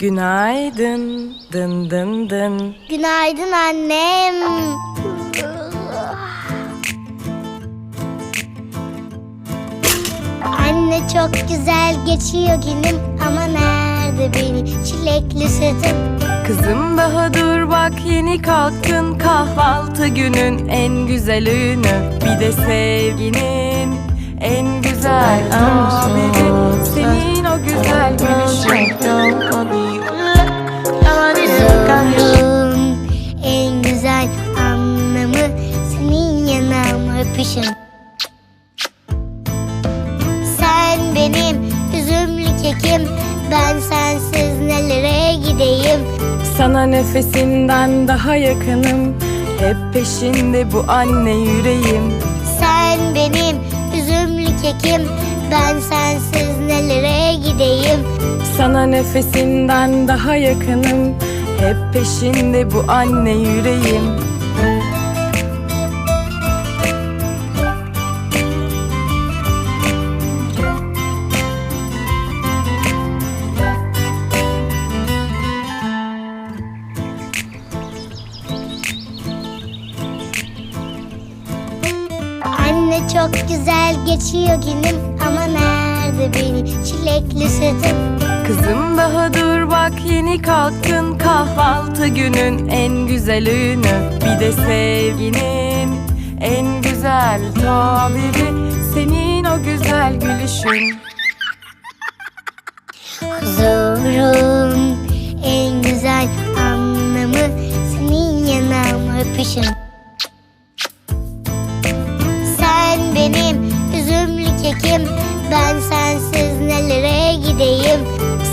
Günaydın, dın dın dın. Günaydın annem. Anne çok güzel geçiyor günüm ama nerede benim çilekli sütüm? Kızım daha dur bak yeni kalktın Kahvaltı günün en güzel Bir de sevginin en güzel haberi öpüşün. Sen benim üzümlü kekim, ben sensiz nelere gideyim? Sana nefesinden daha yakınım Hep peşinde bu anne yüreğim Sen benim üzümlü kekim, ben sensiz nelere gideyim? Sana nefesinden daha yakınım Hep peşinde bu anne yüreğim Anne çok güzel geçiyor günüm. Ama nerede benim çilekli sütüm? Kızım daha dur bak yeni kalktın. Kahvaltı günün en güzel Bir de sevginin en güzel tabiri. Senin o güzel gülüşün benim üzümlü kekim, ben sensiz nelere gideyim?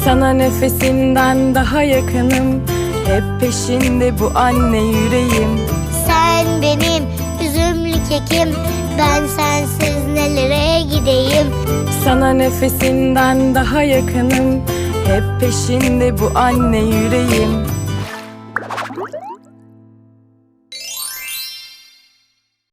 Sana nefesinden daha yakınım. Hep peşinde bu anne yüreğim. Sen benim üzümlü kekim, ben sensiz nelere gideyim? Sana nefesinden daha yakınım. Hep peşinde bu anne yüreğim